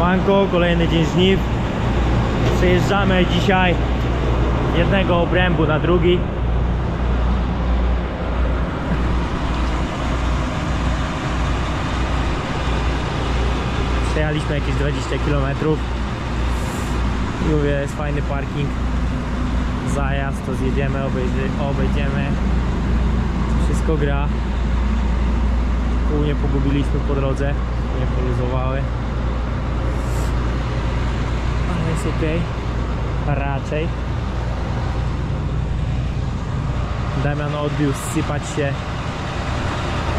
Siemanko, kolejny dzień żniw. Przejeżdżamy dzisiaj z jednego obrębu na drugi. Przejechaliśmy jakieś 20 km. I mówię, jest fajny parking. Zajazd, to zjedziemy, obejdziemy. Wszystko gra. Kół nie pogubiliśmy po drodze, nie poluzowały. Ok. Raczej. Damian odbił sypać się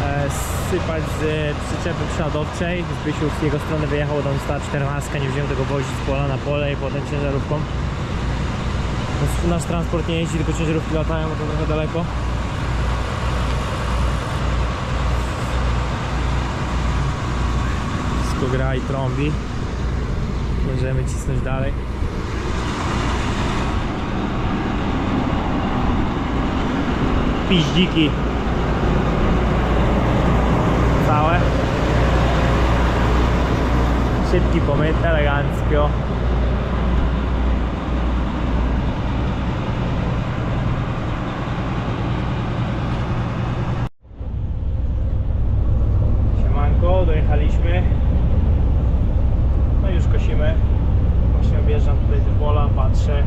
e, sypać z przyczepy przeładowczej. Zbysiu z jego strony wyjechał tam stała 14, nie wziął tego wozić z pola na pole i potem ciężarówką. Nasz, nasz transport nie jeździ, tylko ciężarówki latają, bo to trochę daleko. Wszystko gra i trąbi. Możemy cisnąć dalej. Piździki. Całe. Szybki pomyt, elegancko. Siemanko, dojechaliśmy. No i już kosimy. Właśnie objeżdżam tutaj te pola, patrzę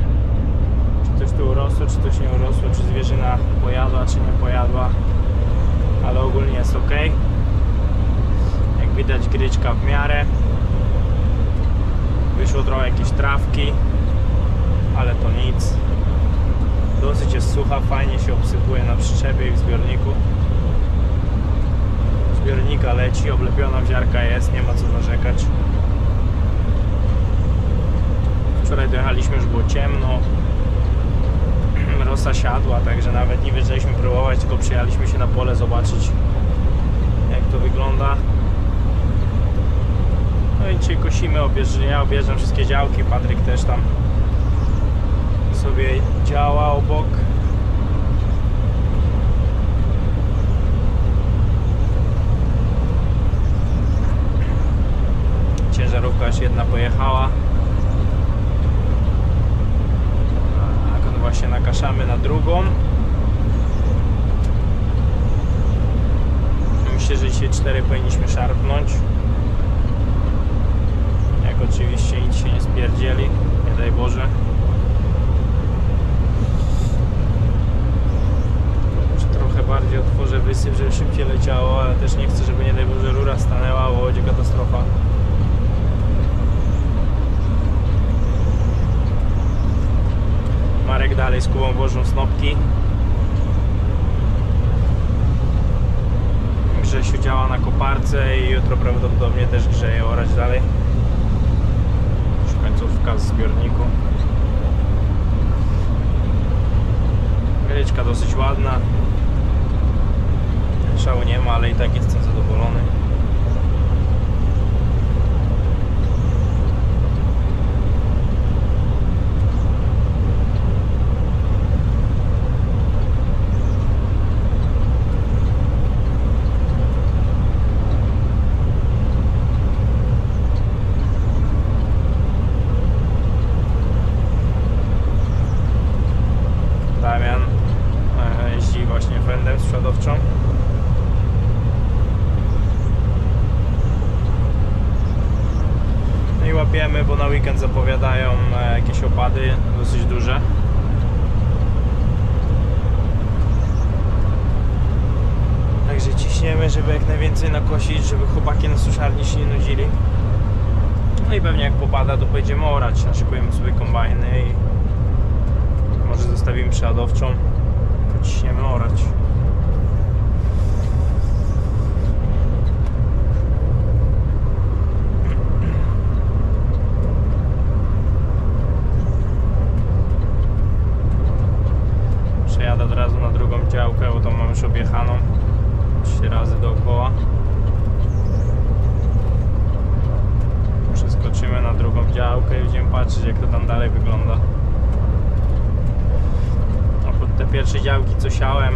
czy coś tu urosło, czy coś nie urosło, czy zwierzyna pojadła, pojadła. Ale ogólnie jest ok. Jak widać gryczka w miarę. Wyszło trochę jakieś trawki, ale to nic. Dosyć jest sucha, fajnie się obsypuje na przyczepie i w zbiorniku. Zbiornika leci, oblepiona wziarka jest, nie ma co narzekać. Wczoraj dojechaliśmy, już było ciemno. Rosa siadła, także nawet nie wiedzieliśmy próbować, tylko przyjechaliśmy się na pole zobaczyć jak to wygląda. No i dzisiaj kosimy, objeżdżam, ja objeżdżam wszystkie działki, Patryk też tam sobie działa obok. Ciężarówka już jedna pojechała. Tak, on właśnie nakaszamy na drugą. Myślę, że dzisiaj cztery powinniśmy szarpnąć. Jak oczywiście nic się nie spierdzieli, nie daj Boże. Trochę bardziej otworzę wysyp, żeby szybciej leciało, ale też nie chcę, żeby nie daj Boże rura stanęła, bo będzie katastrofa. Marek dalej z Kubą wożą snopki. Grzesiu działa na koparce i jutro prawdopodobnie też grzeje orać dalej. Już końcówka z zbiorniku. Gryczka dosyć ładna. Szału nie ma, ale i tak jestem zadowolony. Damian e, jeździ właśnie fendem z przodowczą. No i łapiemy, bo na weekend zapowiadają e, jakieś opady dosyć duże. Także ciśniemy, żeby jak najwięcej nakosić, żeby chłopaki na suszarni się nie nudzili. No i pewnie jak popada, to pojedziemy orać, naszykujemy sobie kombajny i może zostawimy przeładowczą, pociśniemy orać. Przejadę od razu na drugą działkę, bo tą mam już objechaną 3 razy dookoła. Przeskoczymy na drugą działkę i będziemy patrzeć jak to tam dalej wygląda. A pod te pierwsze działki co siałem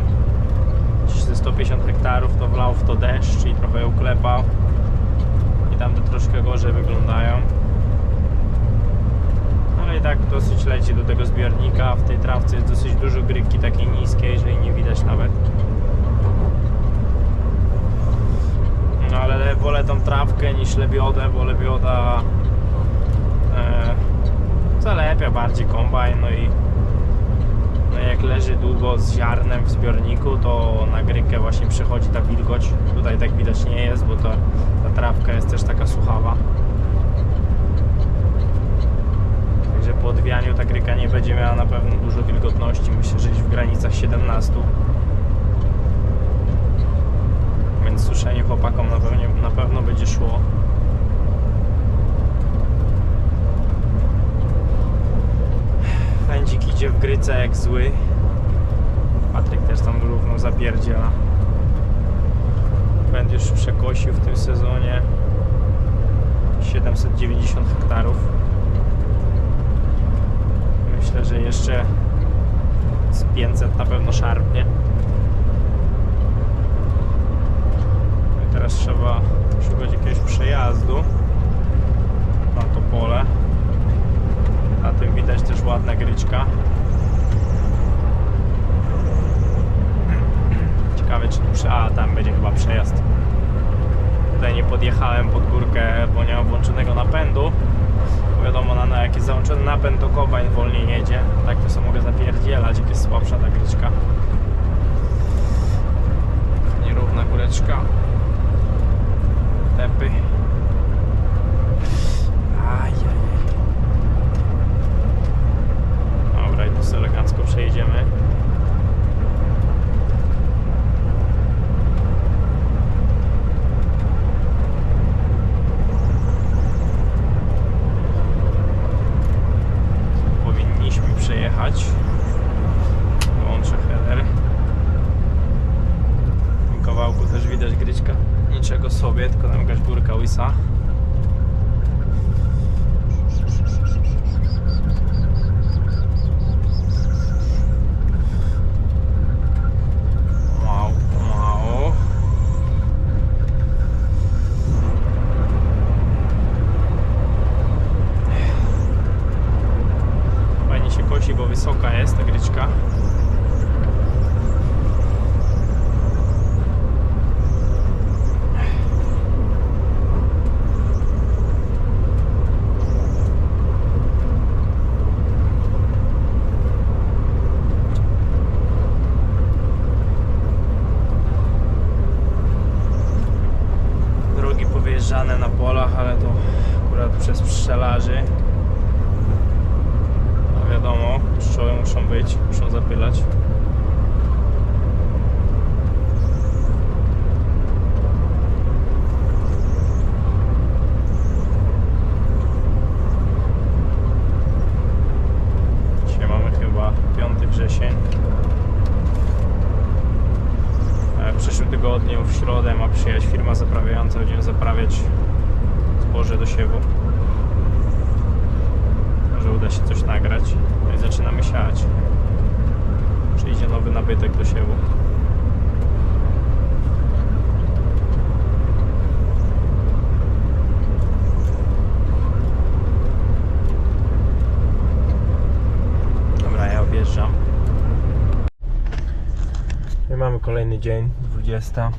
gdzieś ze 150 hektarów to wlał w to deszcz i trochę ją klepał i tam to troszkę gorzej wyglądają i tak dosyć leci do tego zbiornika. W tej trawce jest dosyć dużo gryki takiej niskiej, że jej nie widać nawet. No ale wolę tą trawkę niż lebiodę, bo lebioda e, zalepia bardziej kombajn, no i no jak leży długo z ziarnem w zbiorniku, to na grykę właśnie przechodzi ta wilgoć. Tutaj tak widać nie jest, bo ta, ta trawka jest też taka suchawa. Także po odwianiu ta gryka nie będzie miała na pewno dużo wilgotności. Myślę, że gdzieś w granicach 17. Więc suszenie chłopakom na pewno, na pewno będzie szło. Pędzik idzie w gryce jak zły. Patryk też tam równo zapierdziela. Już przekosił w tym sezonie 790 hektarów. Myślę, że jeszcze z 500 na pewno szarpnie. I teraz trzeba szukać jakiegoś przejazdu na to pole. Na tym widać też ładna gryczka. Ciekawe czy tu. A, tam będzie chyba przejazd. Tutaj nie podjechałem pod górkę, bo nie mam włączonego napędu. Wiadomo, na, na jak jest załączony napęd, to kombajn wolniej jedzie. Tak to sobie mogę zapierdzielać, jak jest słabsza ta gryczka. Nierówna góreczka. Tepy. Ajajaj. Dobra, i tu sobie elegancko przejdziemy. Powinniśmy przejechać. Wyłączę header. W kawałku też widać gryczka. Niczego sobie, tylko tam jakaś górka łysa. Wow, wow. Fajnie się kosi, bo wysoka jest ta gryczka. Drogi powyjeżdżane na polach, ale to akurat przez pszczelarzy. No muszą być, muszą zapylać. Dzisiaj mamy chyba 5 wrzesień. E, W przyszłym tygodniu, w środę, ma przyjechać firma zaprawiająca. Będziemy zaprawiać zboże do siewu. Może uda się coś nagrać. Zaczynamy siać. Przyjdzie nowy nabytek do siewu. Dobra, ja objeżdżam. I mamy kolejny dzień, 20.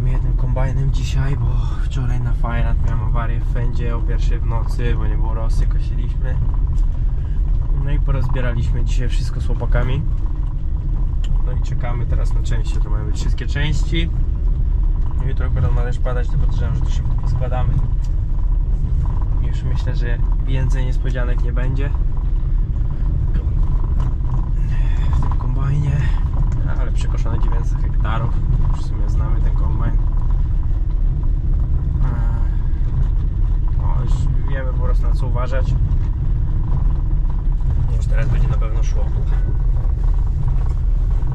Kozimy jednym kombajnem dzisiaj, bo wczoraj na Fajrant miałem awarię w fędzie o pierwszej w nocy, bo nie było rosy, kosiliśmy. No i porozbieraliśmy dzisiaj wszystko z chłopakami. No i czekamy teraz na części, to mają być wszystkie części. Jutro akurat ma też padać, to podejrzewam, że to szybko poskładamy. Już myślę, że więcej niespodzianek nie będzie. w tym kombajnie, ale przekoszone 900 hektarów. W sumie znamy ten kombajn. No, już wiemy po prostu na co uważać. Już teraz będzie na pewno szło.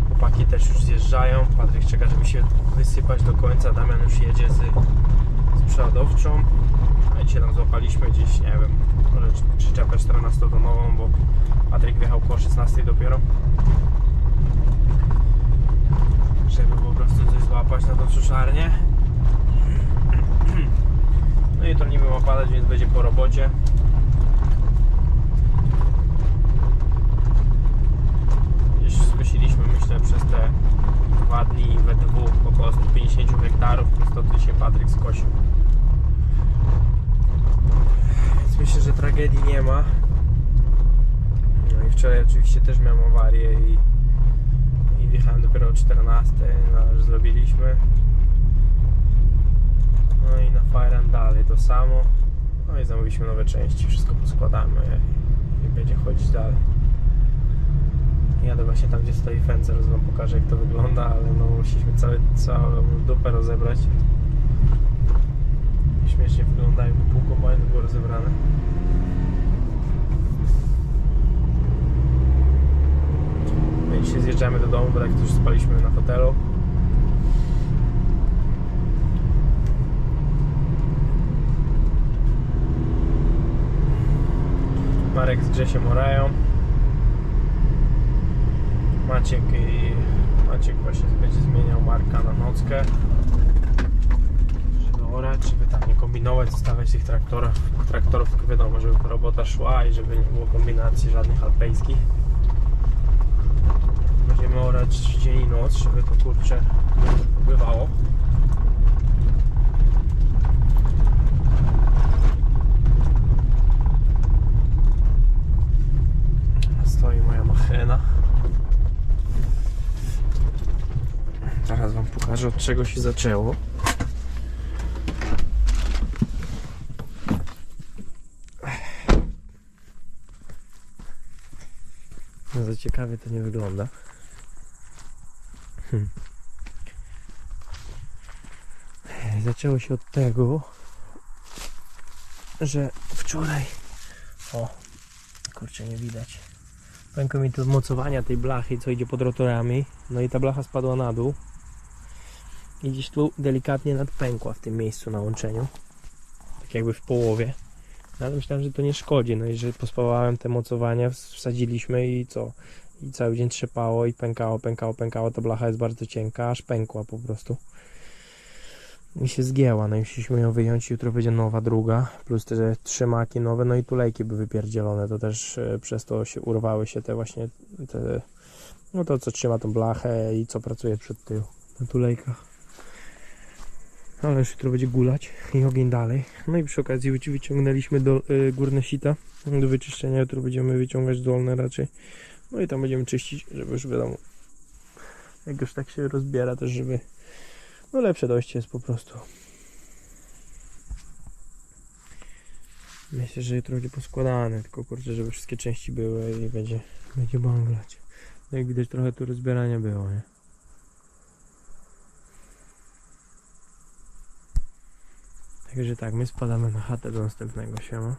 Chłopaki też już zjeżdżają. Patryk czeka, żeby się wysypać do końca. Damian już jedzie z, z przeładowczą. A dzisiaj tam złapaliśmy gdzieś, nie wiem, może przyczepę 14-tonową, bo Patryk wjechał po 16 dopiero. Żeby po prostu coś złapać na tą suszarnię. No No jutro niby ma padać, więc będzie po robocie. Gdzieś skosiliśmy, myślę, przez te dwa dni we dwóch około 150 hektarów, plus to tu się Patryk skosił. Więc myślę, że tragedii nie ma. No i wczoraj oczywiście też miałem awarię i, i 14, no już zrobiliśmy. No i na Fire'em dalej to samo. No i zamówiliśmy nowe części, wszystko poskładamy i będzie chodzić dalej. Jadę właśnie tam, gdzie stoi fence, zaraz wam pokażę jak to wygląda, ale no musieliśmy cały, całą dupę rozebrać. Śmiesznie wyglądają, pół kombajnu było rozebrane. Domu, bo tak już spaliśmy na hotelu. Marek z Grzesiem orają. Maciek i Maciek właśnie będzie zmieniał Marka na nockę. Żeby orać, żeby tam nie kombinować, zostawiać tych traktorów, traktorów tylko wiadomo, żeby robota szła i żeby nie było kombinacji żadnych alpejskich. Będziemy orać dzień i noc, żeby to kurcze bywało. Stoi moja machena. Zaraz wam pokażę od czego się zaczęło. Za ciekawie to nie wygląda. Hmm. Zaczęło się od tego, że wczoraj. O, kurczę, nie widać. Pękło mi to mocowania tej blachy, co idzie pod rotorami. No i ta blacha spadła na dół. I gdzieś tu delikatnie nadpękła w tym miejscu na łączeniu. Tak jakby w połowie. No, ale myślałem, że to nie szkodzi. No i że pospawałem te mocowania, wsadziliśmy i co? I cały dzień trzepało i pękało, pękało, pękało. Ta blacha jest bardzo cienka, aż pękła po prostu. I się zgięła, no i musieliśmy ją wyjąć. Jutro będzie nowa, druga, plus te trzy maki nowe, no i tulejki były wypierdzielone. To też e, przez to się urwały się te właśnie te, no to co trzyma tą blachę i co pracuje przed tył na tulejkach. No, Ale już jutro będzie gulać i ogień dalej. No i przy okazji wyci- wyciągnęliśmy do, y, górne sita do wyczyszczenia. Jutro będziemy wyciągać dolne raczej. No i tam będziemy czyścić, żeby już wiadomo, jak już tak się rozbiera też, żeby no lepsze dojście jest po prostu. Myślę, że jutro będzie poskładane, tylko kurczę, żeby wszystkie części były i będzie, będzie banglać. No jak widać trochę tu rozbierania było, nie? Także tak, my spadamy na chatę do następnego siema.